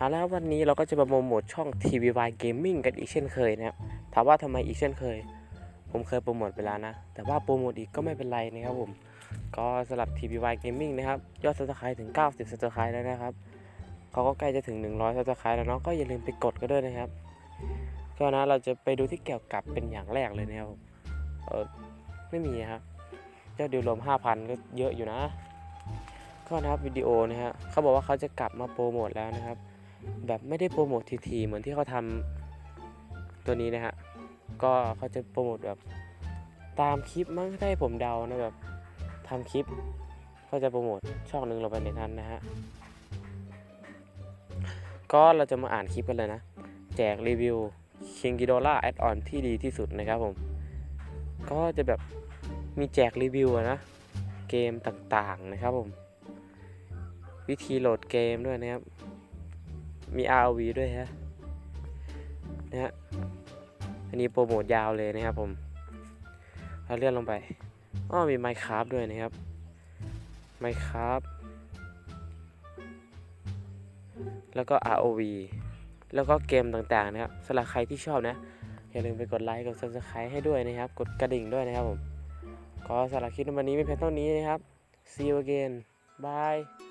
เอาแล้ววันนี้เราก็จะมาโปรโมทช่อง TVY Gaming กันอีกเช่นเคยนะครับถามว่าทำไมอีกเช่นเคย ผมเคยโปรโมทไปแล้วนะ แต่ว่าโปรโมทอีกก็ไม่เป็นไรนะครับผม ก็สำหรับ TVY Gaming นะครับยอด subscribe ถึง 90 subscribe แล้วนะครับเขาก็ใกล้จะถึง 100 subscribe แล้วเนาะก็อย่าลืมไปกดกันด้วยนะครับก็นะเราจะไปดูที่เกี่ยวกับเป็นอย่างแรกเลยนะครับเออไม่มีครับยอดดูรวม 5,000 ก็เยอะอยู่นะก็นะครับวิดีโอนะฮะเขาบอกว่าเขาจะกลับมาโปรโมทแล้วนะครับ แบบไม่ได้โปรโมททีๆเหมือนที่เขาทำตัวนี้นะฮะก็เขาจะโปรโมทแบบตามคลิปมั้งถ้าให้ผมเดานะแบบทำคลิปก็จะโปรโมทช่องหนึ่งลงไปในนั้นนะฮะก็เราจะมาอ่านคลิปกันเลยนะ แจกรีวิว King g i d o l a Add-on ที่ดีที่สุดนะครับผม ก็จะแบบมีแจกรีวิวนะ เกมต่างๆนะครับผม วิธีโหลดเกมด้วยนะครับ มี ROV ด้วยฮะนะฮะอันนี้โปรโมทยาวเลยนะครับผมเราเลื่อนลงไปอ้อมี Minecraft ด้วยนะครับ Minecraft แล้วก็ ROV แล้วก็เกมต่างๆนะครับสำหรับใครที่ชอบนะ อย่าลืมไปกดไลค์กด subscribe ให้ด้วยนะครับ กดกระดิ่งด้วยนะครับผม ก็สำหรับคลิปวันนี้ไม่เพียงเท่านี้นะครับ see you again bye